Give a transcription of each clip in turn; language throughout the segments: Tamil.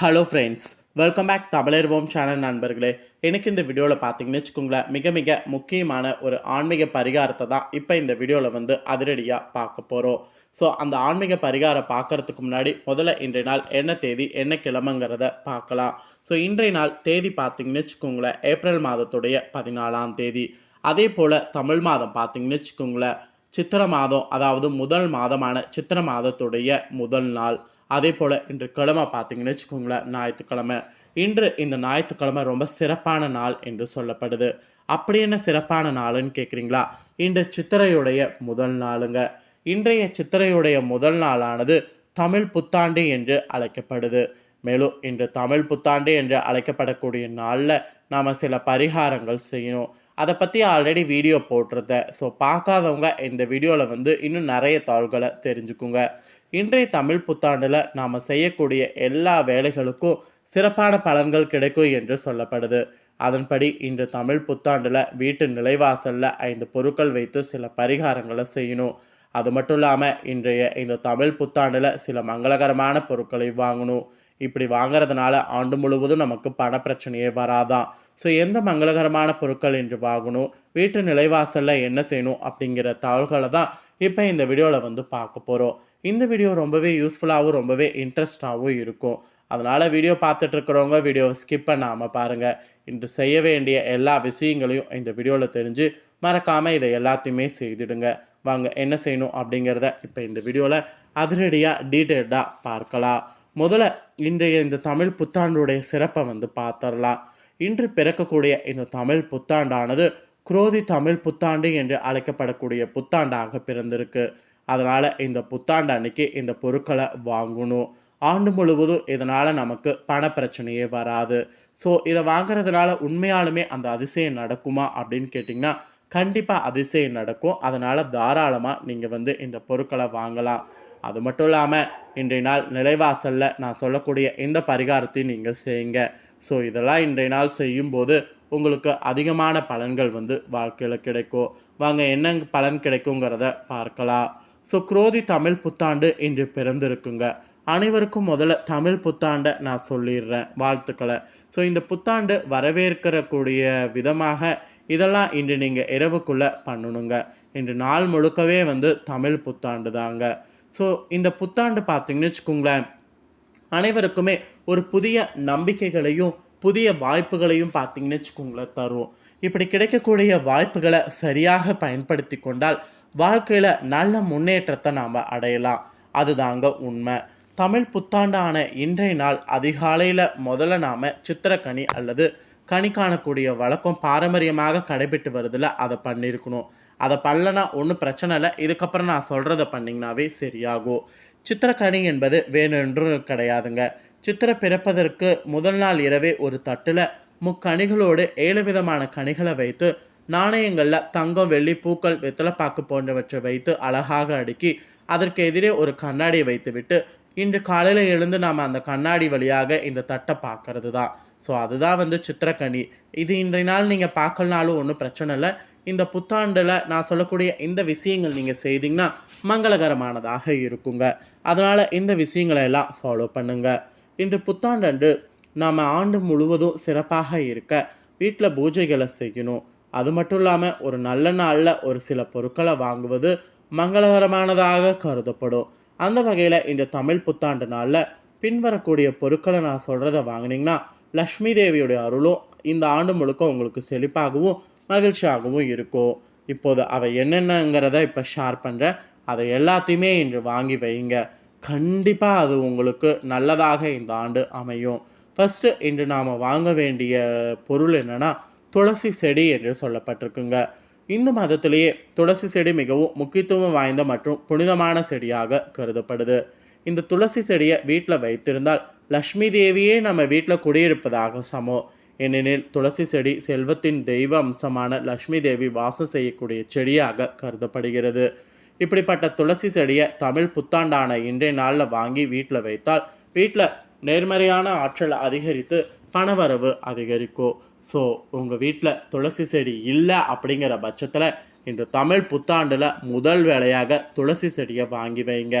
ஹலோ ஃப்ரெண்ட்ஸ் வெல்கம் பேக் தமிழர்வோம் சேனல் நண்பர்களே. எனக்கு இந்த வீடியோவில் பார்த்தீங்கன்னு வச்சுக்கோங்களேன் மிக மிக முக்கியமான ஒரு ஆன்மீக பரிகாரத்தை தான் இப்போ இந்த வீடியோவில் வந்து அதிரடியாக பார்க்க போகிறோம் ஸோ அந்த ஆன்மீக பரிகாரம் பார்க்கறதுக்கு முன்னாடி முதல்ல இன்றைய நாள் என்ன தேதி என்ன கிழமைங்கிறத பார்க்கலாம். ஸோ இன்றைய நாள் தேதி பார்த்தீங்கன்னு வச்சுக்கோங்களேன் ஏப்ரல் மாதத்துடைய பதினாலாம் தேதி. அதே போல் தமிழ் மாதம் பார்த்தீங்கன்னு வச்சுக்கோங்களேன் சித்திர மாதம் அதாவது முதல் மாதமான சித்திர மாதத்துடைய முதல் நாள். அதே போல் இன்று கிழமை பார்த்தீங்கன்னு வச்சுக்கோங்களேன் ஞாயிற்றுக்கிழமை. இன்று இந்த ஞாயிற்றுக்கிழமை ரொம்ப சிறப்பான நாள் என்று சொல்லப்படுது. அப்படி என்ன சிறப்பான நாளுன்னு கேட்குறீங்களா இன்று சித்திரையுடைய முதல் நாளுங்க. இன்றைய சித்திரையுடைய முதல் நாளானது தமிழ் புத்தாண்டு என்று அழைக்கப்படுது. மேலும் இன்று தமிழ் புத்தாண்டு என்று அழைக்கப்படக்கூடிய நாளில் நாம் சில பரிகாரங்கள் செய்யணும். அதை பற்றி ஆல்ரெடி வீடியோ போட்டிருந்தேன். ஸோ பார்க்காதவங்க இந்த வீடியோவில் வந்து இன்னும் நிறைய தாள்களை தெரிஞ்சுக்குங்க. இன்றைய தமிழ் புத்தாண்டில் நாம் செய்யக்கூடிய எல்லா வேலைகளுக்கும் சிறப்பான பலன்கள் கிடைக்கும் என்று சொல்லப்படுது. அதன்படி இன்று தமிழ் புத்தாண்டில் வீட்டு நிலைவாசலில் ஐந்து பொருட்கள் வைத்து சில பரிகாரங்களை செய்யணும். அது மட்டும் இல்லாமல் இன்றைய இந்த தமிழ் புத்தாண்டில் சில மங்களகரமான பொருட்களை வாங்கணும். இப்படி வாங்குறதுனால ஆண்டு முழுவதும் நமக்கு பண பிரச்சனையே வராதான் ஸோ எந்த மங்களகரமான பொருட்கள் என்று வாங்கணும்? வீட்டு நிலைவாசலில் என்ன செய்யணும்? அப்படிங்கிற தகவல்களை தான் இப்போ இந்த வீடியோவில் வந்து பார்க்க போகிறோம் இந்த வீடியோ ரொம்பவே யூஸ்ஃபுல்லாகவும் ரொம்பவே இன்ட்ரெஸ்டாகவும் இருக்கும். அதனால் வீடியோ பார்த்துட்ருக்கிறவங்க வீடியோவை ஸ்கிப் பண்ணாமல் பாருங்கள் இன்று செய்ய வேண்டிய எல்லா விஷயங்களையும் இந்த வீடியோவில் தெரிஞ்சு மறக்காமல் இதை எல்லாத்தையுமே செய்துடுங்க. வாங்க என்ன செய்யணும் அப்படிங்கிறத இப்போ இந்த வீடியோவில் அதிரடியாக டீட்டெயில்டாக பார்க்கலாம். முதல்ல இன்றைய இந்த தமிழ் புத்தாண்டுடைய சிறப்பை வந்து பார்த்துடலாம். இன்று பிறக்கக்கூடிய இந்த தமிழ் புத்தாண்டானது குரோதி தமிழ் புத்தாண்டு என்று அழைக்கப்படக்கூடிய புத்தாண்டாக பிறந்திருக்கு. அதனால் இந்த புத்தாண்டு அன்னைக்கு இந்த பொருட்களை வாங்கணும். ஆண்டு முழுவதும் இதனால் நமக்கு பண பிரச்சனையே வராது. ஸோ இதை வாங்குறதுனால உண்மையாலுமே அந்த அதிசயம் நடக்குமா அப்படின்னு கேட்டிங்கன்னா கண்டிப்பாக அதிசயம் நடக்கும். அதனால் தாராளமாக நீங்கள் வந்து இந்த பொருட்களை வாங்கலாம். அது மட்டும் இல்லாமல் இன்றைய நாள் நிலைவாசலில் நான் சொல்லக்கூடிய இந்த பரிகாரத்தையும் நீங்கள் செய்யுங்க. ஸோ இதெல்லாம் இன்றைய நாள் செய்யும்போது உங்களுக்கு அதிகமான பலன்கள் வந்து வாழ்க்கையில் கிடைக்கும். வாங்க என்ன பலன் கிடைக்குங்கிறத பார்க்கலாம். ஸோ குரோதி தமிழ் புத்தாண்டு இன்று பிறந்திருக்குங்க. அனைவருக்கும் முதல்ல தமிழ் புத்தாண்டை நான் சொல்லிடுறேன். வாழ்த்துக்களை. ஸோ இந்த புத்தாண்டு வரவேற்கிறக்கூடிய விதமாக இதெல்லாம் இன்று நீங்கள் இரவுக்குள்ளே பண்ணணுங்க. இன்று நாள் முழுக்கவே வந்து தமிழ் புத்தாண்டு தாங்க. ஸோ இந்த புத்தாண்டு பார்த்தீங்கன்னு வச்சுக்கோங்களேன் அனைவருக்குமே ஒரு புதிய நம்பிக்கைகளையும் புதிய வாய்ப்புகளையும் பார்த்தீங்கன்னு வச்சுக்கோங்களேன் தரும். இப்படி கிடைக்கக்கூடிய வாய்ப்புகளை சரியாக பயன்படுத்தி கொண்டால் வாழ்க்கையில் நல்ல முன்னேற்றத்தை நாம் அடையலாம். அதுதாங்க உண்மை. தமிழ் புத்தாண்டான இன்றைய நாள் அதிகாலையில் முதல்ல நாம் சித்திரக்கனி அல்லது கனி காணக்கூடிய வழக்கம் பாரம்பரியமாக கடைபிட்டு வருதில்ல அதை பண்ணியிருக்கணும் அதை பண்ணலனா ஒன்றும் பிரச்சனை இல்லை. இதுக்கப்புறம் நான் சொல்கிறத பண்ணிங்கனாவே சரியாகும். சித்திரக்கனி என்பது வேறொன்று கிடையாதுங்க. சித்திரை பிறப்பதற்கு முதல் நாள் இரவே ஒரு தட்டில் முக்கணிகளோடு ஏழு விதமான கனிகளை வைத்து நாணயங்களில் தங்கம் வெள்ளி பூக்கள் வெத்தலைப்பாக்கு போன்றவற்றை வைத்து அழகாக அடுக்கி அதற்கு எதிரே ஒரு கண்ணாடியை வைத்துவிட்டு இன்று காலையில் எழுந்து நாம் அந்த கண்ணாடி வழியாக இந்த தட்டை பார்க்கறது தான் ஸோ அதுதான் வந்து சித்திரக்கனி. இது இன்றைய நாள் நீங்கள் பார்க்கலனாலும் ஒன்றும் பிரச்சனை இல்லை. இந்த புத்தாண்டில் நான் சொல்லக்கூடிய இந்த விஷயங்கள் நீங்கள் செய்தீங்கன்னா மங்களகரமானதாக இருக்குங்க. அதனால் இந்த விஷயங்களை எல்லாம் ஃபாலோ பண்ணுங்கள் இன்று புத்தாண்டன்று நாம் ஆண்டு முழுவதும் சிறப்பாக இருக்க வீட்டில் பூஜைகளை செய்யணும். அது மட்டும் இல்லாமல் ஒரு நல்ல நாளில் ஒரு சில பொருட்களை வாங்குவது மங்களகரமானதாக கருதப்படும். அந்த வகையில் இந்த தமிழ் புத்தாண்டு நாளில் பின்வரக்கூடிய பொருட்களை நான் சொல்கிறத வாங்கினீங்கன்னா லக்ஷ்மி தேவியுடைய அருளும் இந்த ஆண்டு முழுக்க உங்களுக்கு செழிப்பாகவும் மகிழ்ச்சியாகவும் இருக்கும். இப்போது அவை என்னென்னங்கிறத இப்போ ஷேர் பண்ணுறேன் அதை எல்லாத்தையுமே இன்று வாங்கி வைங்க. கண்டிப்பாக அது உங்களுக்கு நல்லதாக இந்த ஆண்டு அமையும். ஃபஸ்ட்டு இன்று நாம் வாங்க வேண்டிய பொருள் என்னென்னா துளசி செடி என்று சொல்லப்பட்டிருக்குங்க. இந்து மதத்திலேயே துளசி செடி மிகவும் முக்கியத்துவம் வாய்ந்த மற்றும் புனிதமான செடியாக கருதப்படுது. இந்த துளசி செடியை வீட்டில் வைத்திருந்தால் லக்ஷ்மி தேவியே நம்ம வீட்டில் குடியிருப்பதாக சமம் ஏனெனில் துளசி செடி செல்வத்தின் தெய்வ அம்சமான லக்ஷ்மி தேவி வாசம் செய்யக்கூடிய செடியாக கருதப்படுகிறது. இப்படிப்பட்ட துளசி செடியை தமிழ் புத்தாண்டான இன்றைய நாளில் வாங்கி வீட்டில் வைத்தால் வீட்டில் நேர்மறையான ஆற்றல் அதிகரித்து பணவரவு அதிகரிக்கும் ஸோ உங்கள் வீட்டில் துளசி செடி இல்லை அப்படிங்கிற பட்சத்தில் இன்று தமிழ் புத்தாண்டில் முதல் வேலையாக துளசி செடியை வாங்கி வைங்க.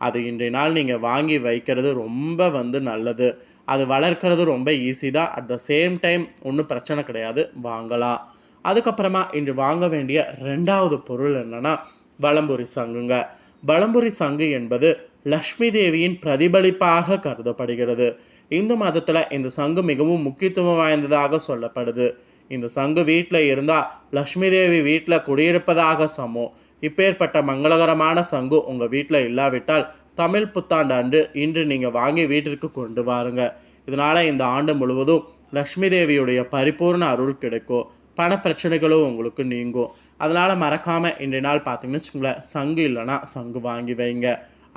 அது இன்றைய நாள் நீங்கள் வாங்கி வைக்கிறது ரொம்ப வந்து நல்லது. அது வளர்க்கறது ரொம்ப ஈஸி தான். அட் த சேம் டைம் ஒன்றும் பிரச்சனை கிடையாது. வாங்கலாம். அதுக்கப்புறமா இன்று வாங்க வேண்டிய ரெண்டாவது பொருள் என்னன்னா வளம்புரி சங்குங்க. வளம்புரி சங்கு என்பது லக்ஷ்மி தேவியின் பிரதிபலிப்பாக கருதப்படுகிறது. இந்து மதத்தில் இந்த சங்கு மிகவும் முக்கியத்துவம் வாய்ந்ததாக சொல்லப்படுது. இந்த சங்கு வீட்டில் இருந்தால் லக்ஷ்மி தேவி வீட்டில் குடியிருப்பதாக சமம். இப்பேற்பட்ட மங்களகரமான சங்கு உங்கள் வீட்டில் இல்லாவிட்டால் தமிழ் புத்தாண்டு அன்று இன்று நீங்கள் வாங்கி வீட்டிற்கு கொண்டு வாருங்க. இதனால் இந்த ஆண்டு முழுவதும் லக்ஷ்மி தேவியுடைய பரிபூர்ண அருள் கிடைக்கும். பண பிரச்சனைகளும் உங்களுக்கு நீங்கும். அதனால் மறக்காமல் இன்றைய நாள் பார்த்தீங்கன்னு வச்சுங்களேன் சங்கு இல்லைன்னா சங்கு வாங்கி வைங்க.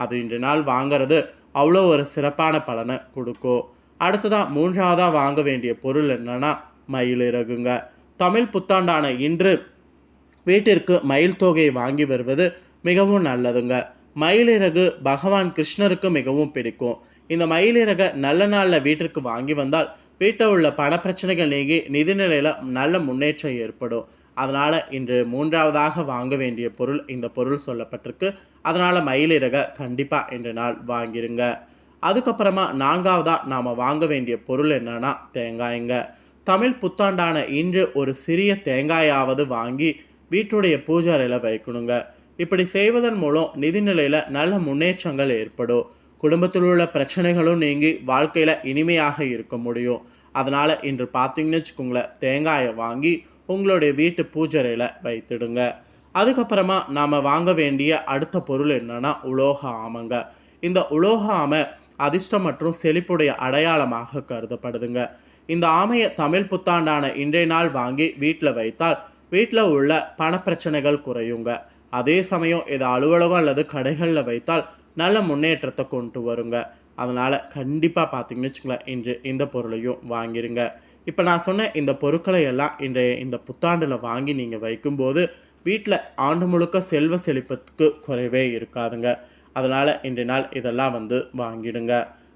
அது இன்றைய நாள் வாங்குறது அவ்வளோ ஒரு சிறப்பான பலனை கொடுக்கும் அடுத்ததாக மூன்றாவதாக வாங்க வேண்டிய பொருள் என்னன்னா மயிலிறகுங்க தமிழ் புத்தாண்டான இன்று வீட்டிற்கு மயில் தொகையை வாங்கி வருவது மிகவும் நல்லதுங்க. மயிலிறகு பகவான் கிருஷ்ணருக்கு மிகவும் பிடிக்கும். இந்த மயிலிறகை நல்ல நாளில் வீட்டிற்கு வாங்கி வந்தால் வீட்டில் உள்ள பண பிரச்சனைகள் நீங்கி நிதிநிலையில் நல்ல முன்னேற்றம் ஏற்படும். அதனால் இன்று மூன்றாவதாக வாங்க வேண்டிய பொருள் இந்த பொருள் சொல்லப்பட்டிருக்கு. அதனால் மயிலிறக கண்டிப்பாக இன்று நாள் வாங்கிருங்க. அதுக்கப்புறமா நான்காவதாக நாம் வாங்க வேண்டிய பொருள் என்னன்னா தேங்காய்ங்க. தமிழ் புத்தாண்டான இன்று ஒரு சிறிய தேங்காயாவது வாங்கி வீட்டுடைய பூஜாரையில் வைக்கணுங்க. இப்படி செய்வதன் மூலம் நிதிநிலையில் நல்ல முன்னேற்றங்கள் ஏற்படும். குடும்பத்தில் உள்ள பிரச்சனைகளும் நீங்கி வாழ்க்கையில் இனிமையாக இருக்க முடியும். அதனால் இன்று பார்த்தீங்கன்னு வச்சுக்கோங்களேன் தேங்காயை வாங்கி உங்களுடைய வீட்டு பூஜரையில் வைத்திடுங்க. அதுக்கப்புறமா நாம் வாங்க வேண்டிய அடுத்த பொருள் என்னென்னா உலோக ஆமைங்க. இந்த உலோக ஆமை அதிர்ஷ்டம் மற்றும் செழிப்புடைய அடையாளமாக கருதப்படுதுங்க. இந்த ஆமையை தமிழ் புத்தாண்டான இன்றைய நாள் வாங்கி வீட்டில் வைத்தால் வீட்டில் உள்ள பணப்பிரச்சனைகள் குறையுங்க. அதே சமயம் இதை அலுவலகம் அல்லது கடைகளில் வைத்தால் நல்ல முன்னேற்றத்தை கொண்டு வருங்க. அதனால் கண்டிப்பாக பார்த்தீங்கன்னு வச்சுக்கோங்களேன் இன்று இந்த பொருளையும் வாங்கிடுங்க இப்போ நான் சொன்ன இந்த பொருட்களை எல்லாம் இன்றைய இந்த புத்தாண்டில் வாங்கி நீங்கள் வைக்கும்போது வீட்டில் ஆண்டு முழுக்க செல்வ செழிப்பத்துக்கு குறைவே இருக்காதுங்க. அதனால் இன்றைய நாள் இதெல்லாம் வந்து வாங்கிடுங்க.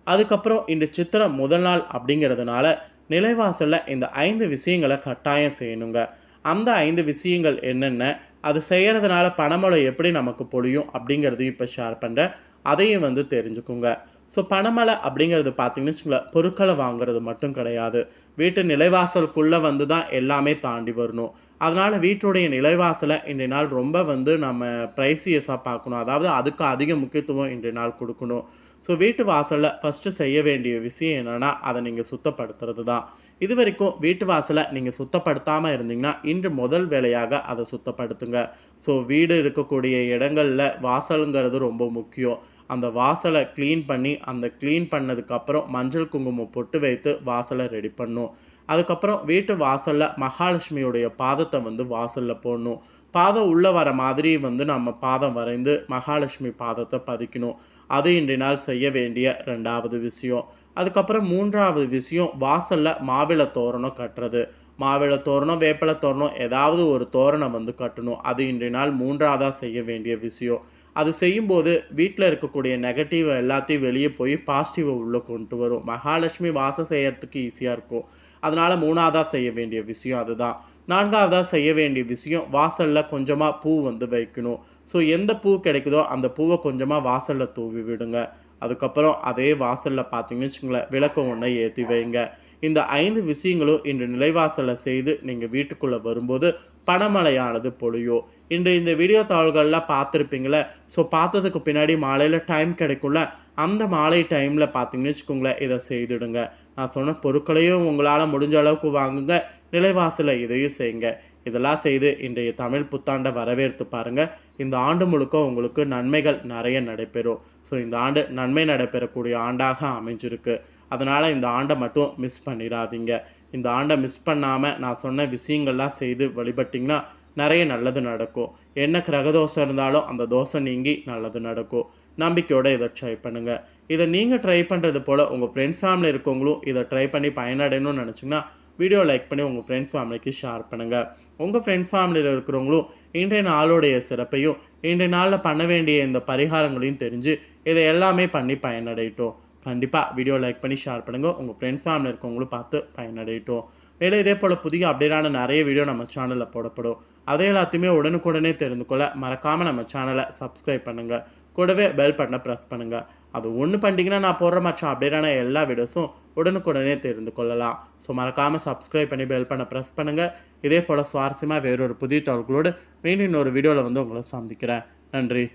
அதுக்கப்புறம் இன்று சித்திரை முதல் நாள் அப்படிங்கிறதுனால நிலைவாசலில் இந்த ஐந்து விஷயங்களை கட்டாயம் செய்யணுங்க. அந்த ஐந்து விஷயங்கள் என்னென்ன அது செய்கிறதுனால பணமழை எப்படி நமக்கு பொழியும் அப்படிங்கிறதையும் இப்போ ஷேர் பண்ணுறேன் அதையும் வந்து தெரிஞ்சுக்குங்க. ஸோ பணமலை அப்படிங்கிறது பார்த்தீங்கன்னு வச்சுங்களேன் பொருட்களை வாங்குறது மட்டும் கிடையாது. வீட்டு நிலைவாசலுக்குள்ளே வந்து தான் எல்லாமே தாண்டி வரணும். அதனால் வீட்டுடைய நிலைவாசலை இன்றைய நாள் ரொம்ப வந்து நம்ம ப்ரைசியஸாக பார்க்கணும். அதாவது அதுக்கு அதிக முக்கியத்துவம் இன்றைய நாள் கொடுக்கணும். ஸோ வீட்டு வாசலில் ஃபஸ்ட்டு செய்ய வேண்டிய விஷயம் என்னென்னா அதை நீங்கள் சுத்தப்படுத்துறது தான். இது வரைக்கும் வீட்டு வாசலை நீங்கள் சுத்தப்படுத்தாமல் இருந்தீங்கன்னா இன்று முதல் வேலையாக அதை சுத்தப்படுத்துங்க. ஸோ வீடு இருக்கக்கூடிய இடங்களில் வாசலுங்கிறது ரொம்ப முக்கியம். அந்த வாசலை க்ளீன் பண்ணி அந்த க்ளீன் பண்ணதுக்கப்புறம் மஞ்சள் குங்குமம் பொட்டு வைத்து வாசலை ரெடி பண்ணும். அதுக்கப்புறம் வீட்டு வாசலில் மகாலட்சுமியுடைய பாதத்தை வந்து வாசலில் போடணும். பாதம் உள்ளே வர மாதிரி வந்து நம்ம பாதம் வரைந்து மகாலட்சுமி பாதத்தை பதிக்கணும். அது இன்றைய நாள் செய்ய வேண்டிய ரெண்டாவது விஷயம். அதுக்கப்புறம் மூன்றாவது விஷயம் வாசலில் மாவிளை தோரணம் கட்டுறது. மாவிளை தோரணம் வேப்பிலை தோரணம் ஏதாவது ஒரு தோரணம் வந்து கட்டணும். அது இன்றைய நாள் மூன்றாவதாக செய்ய வேண்டிய விஷயம். அது செய்யும்போது வீட்டில் இருக்கக்கூடிய நெகட்டிவ் எல்லாத்தையும் வெளியே போய் பாசிட்டிவை உள்ளே கொண்டு வரும். மகாலட்சுமி வாசம் செய்கிறதுக்கு ஈஸியாக இருக்கும். அதனால் மூணாவதாக செய்ய வேண்டிய விஷயம் அதுதான். நான்காவதாக செய்ய வேண்டிய விஷயம் வாசலில் கொஞ்சமாக பூ வந்து வைக்கணும். ஸோ எந்த பூ கிடைக்குதோ அந்த பூவை கொஞ்சமாக வாசலில் தூவி விடுங்க. அதுக்கப்புறம் அதே வாசலில் பார்த்தீங்கன்னு வச்சுங்களேன் விளக்கம் ஒன்றை ஏற்றி வைங்க. இந்த ஐந்து விஷயங்களும் இன்று நிலைவாசலை செய்து நீங்கள் வீட்டுக்குள்ளே வரும்போது பணமழையானது பொழியும் இன்று இந்த வீடியோ தாள்களில் பார்த்துருப்பீங்களே? ஸோ பார்த்ததுக்கு பின்னாடி மாலையில் டைம் கிடைக்கும்ல? அந்த மாலை டைமில் பார்த்தீங்கன்னு வச்சுக்கோங்களேன் இதை செய்துடுங்க. நான் சொன்ன பொருட்களையும் உங்களால் முடிஞ்ச அளவுக்கு வாங்குங்க. நிலைவாசலை இதையும் செய்யுங்க. இதெல்லாம் செய்து இன்றைய தமிழ் புத்தாண்டை வரவேற்று பாருங்கள் இந்த ஆண்டு முழுக்க உங்களுக்கு நன்மைகள் நிறைய நடைபெறும். ஸோ இந்த ஆண்டு நன்மை நடைபெறக்கூடிய ஆண்டாக அமைஞ்சிருக்கு. அதனால் இந்த ஆண்டை மட்டும் மிஸ் பண்ணிடாதீங்க. இந்த ஆண்டை மிஸ் பண்ணாமல் நான் சொன்ன விஷயங்கள்லாம் செய்து வழிபட்டிங்கன்னா நிறைய நல்லது நடக்கும். என்ன கிரகதோஷம் இருந்தாலும் அந்த தோசை நீங்கி நல்லது நடக்கும். நம்பிக்கையோடு இதை ட்ரை பண்ணுங்கள் இதை நீங்கள் ட்ரை பண்ணுறது போல் உங்கள் ஃப்ரெண்ட்ஸ் ஃபேமிலி இருக்கவங்களும் இதை ட்ரை பண்ணி பயனடையணும்னு நினச்சிங்கன்னா வீடியோ லைக் பண்ணி உங்கள் ஃப்ரெண்ட்ஸ் ஃபேமிலிக்கு ஷேர் பண்ணுங்கள் உங்கள் ஃப்ரெண்ட்ஸ் ஃபேமிலியில் இருக்கிறவங்களும் இன்றைய நாளுடைய சிறப்பையும் இன்றைய நாளில் பண்ண வேண்டிய இந்த பரிகாரங்களையும் தெரிஞ்சு இதை எல்லாமே பண்ணி பயனடையட்டும். கண்டிப்பாக வீடியோ லைக் பண்ணி ஷேர் பண்ணுங்கள் உங்கள் ஃப்ரெண்ட்ஸ் ஃபேமிலி இருக்கவங்களும் பார்த்து பயனடையட்டும். மேலும் இதே போல் புதிய அப்டேட்டான நிறைய வீடியோ நம்ம சேனலில் போடப்படும். அதை எல்லாத்தையுமே உடனுக்குடனே தெரிந்து கொள்ள மறக்காமல் நம்ம சேனலை சப்ஸ்கிரைப் பண்ணுங்கள் கூடவே பெல் பட்டனை ப்ரெஸ் பண்ணுங்கள் அது ஒன்று பண்ணிட்டீங்கன்னா நான் போடுற மற்ற அப்டேட்டான எல்லா வீடியோஸும் உடனுக்குடனே தெரிந்து கொள்ளலாம். ஸோ மறக்காமல் சப்ஸ்கிரைப் பண்ணி பெல் பண்ண ப்ரெஸ் பண்ணுங்கள் இதே போல் சுவாரஸ்யமாக வேறொரு புதிய தகவல்களோடு மீண்டும் இன்னொரு வீடியோவில் வந்து உங்களை சந்திக்கிறேன். நன்றி.